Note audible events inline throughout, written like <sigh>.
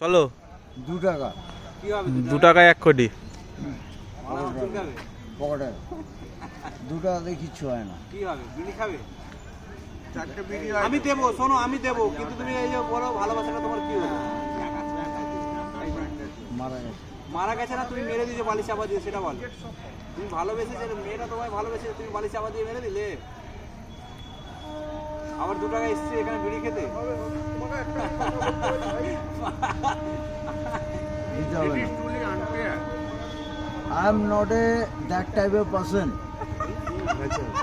চলো। দু টাকা। কি হবে দু টাকায় এক কোটি। পকেটে। দু টাকাতে কিচ্ছু হয় না। কি হবে? বিড়ি খাবে? চারটে বিড়ি আমি দেবো শোনো আমি দেবো কিন্তু তুমি এই যে বলো ভালোবাসাটা তোমার কি হলো মারা গেছে। মারা গেছে না তুমি মেরে দিয়েছ বালি চাপা দিয়ে সেটা বলো। তুমি ভালোবেসেছে মেয়েটা তোমায় ভালোবেসে তুমি বালি চাপা দিয়ে মেরে দিলে? আবার দু টাকা এসছে এখানে বিড়ি খেতে? I am not a that type of person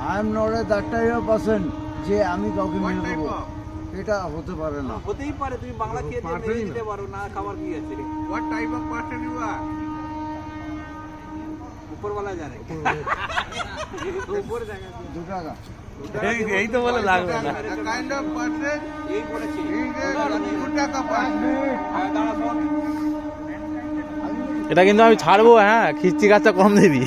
I am not a that type of person যে আমি কাউকে মেরে দেবো। এটা হতে পারে না। হতেই পারে তুমি বাংলা খেয়ে দিয়ে মেরে দিতে পারো না খাবার কি আছে? What type of person you are? উপরওয়ালা জানে। উপরে দেখা যায়। দু টাকা। এই তো বলে লাগবে না কাইন্ড অফ এই বলেছি শোন। এটা কিন্তু আমি ছাড়বো হ্যাঁ খিস্তি গাছটা কম দিবি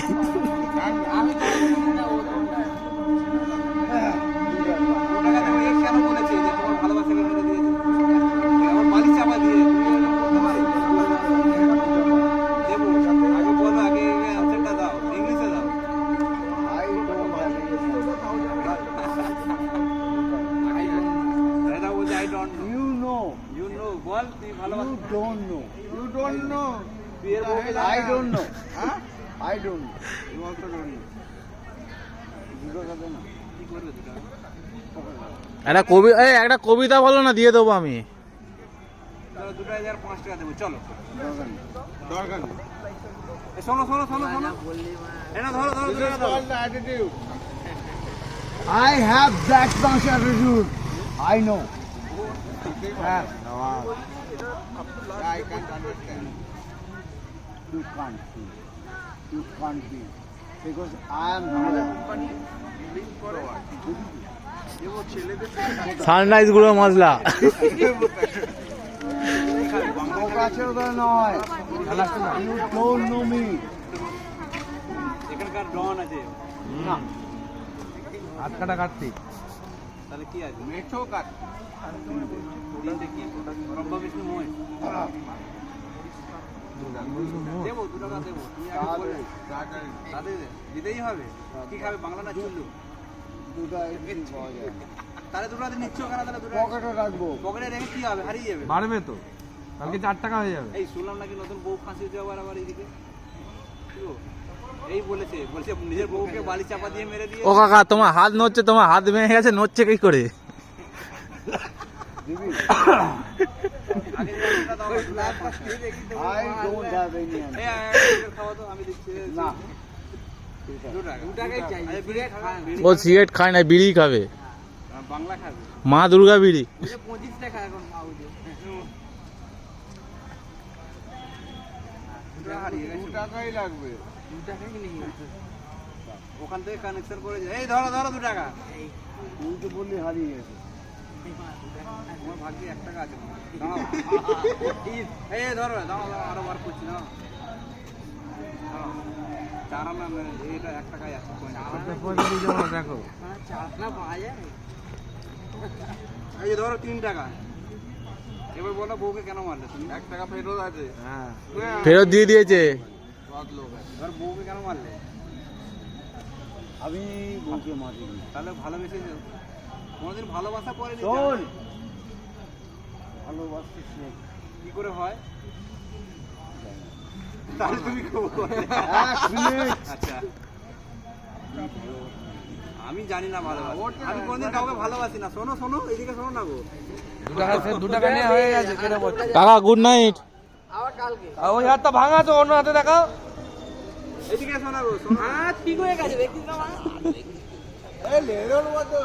You don't know. Huh? You also don't know. একটা কবি এই একটা কবিতা বলো না দিয়ে দেবো আমি চলো। দরকার শোনো, শোনো, শোনো, শোনো। ধরো, ধরো. I have that much attitude. I know. Yeah, I can't understand. You can't be. You can't be. Because I am here. Sunrise প্রকাশের তো নয় You don't know me. এখানকার ডন আছে না হাত কাটা কাটতি তাহলে কি আছে মেঠো কাট। তিনটে কি? রব্বা বিষ্ণু মই দেবো দু টাকা দেবো। তুমি আগে তাদের দিতেই হবে। কি খাবে? বাংলা না চুল্লু? তাহলে নিচ্ছ কেন? তাহলে দু টাকা পকেটে রাখব। পকেটে রেখে কি হবে? হারিয়ে যাবে। বাড়বে তো। কালকে চার টাকা হয়ে যাবে। এই শুনলাম নাকি নতুন বউ ফাঁসি হচ্ছে আবার এইদিকে? এই বলেছে বলছে নিজের বউকে বালি চাপা দিয়ে মেরে দিয়ে ও কাকা তোমার হাত নড়ছে তোমার হাত ভেঙে গেছে নড়ছে কি করে? ও সিগারেট খায় না বিড়ি খাবে। খাবে। বাংলা খাবে। মা দুর্গা বিড়ি। পঁচিশ টাকা এখন মাউজে দু টাকাই লাগবে। ওখান থেকে কানেকশন করে এই ধরো ধরো দু টাকা তুই তো বললি হারিয়ে গেছে। আমার ভাগ্যে এক টাকা আছে। <laughs> এই। এই ধরো দাঁড়াও আরও বার করছি। চার আনা মানে এক টাকায় আছে। দেখো। এই যে ধরো তিন টাকা। এবার বলো বউকে কেন মারলে তুমি? এক টাকা ফেরত আছে। হ্যাঁ। ফেরত দিয়ে দিয়েছে। সৎ লোক আছে। এবার বউকে কেন মারলে? আমি বউকে মারিনি। তাহলে ভালোবেসেছো? কোনোদিন ভালোবাসা পড়েনি শোন। ভালোবাসতে শেখ কি করে হয়? তাহলে তুমি আচ্ছা। আমি জানি না ভালোবাসা আমি কোনদিন কাউকে ভালোবাসি না। শোনো শোনো এদিকে শোনো না গো। হয়ে গেছে কাকা গুড নাইট ওই হাতটা ভাঙা তো অন্য হাতে দেখাও। এদিকে শোনা গো শোনা। ঠিক হয়ে মতো।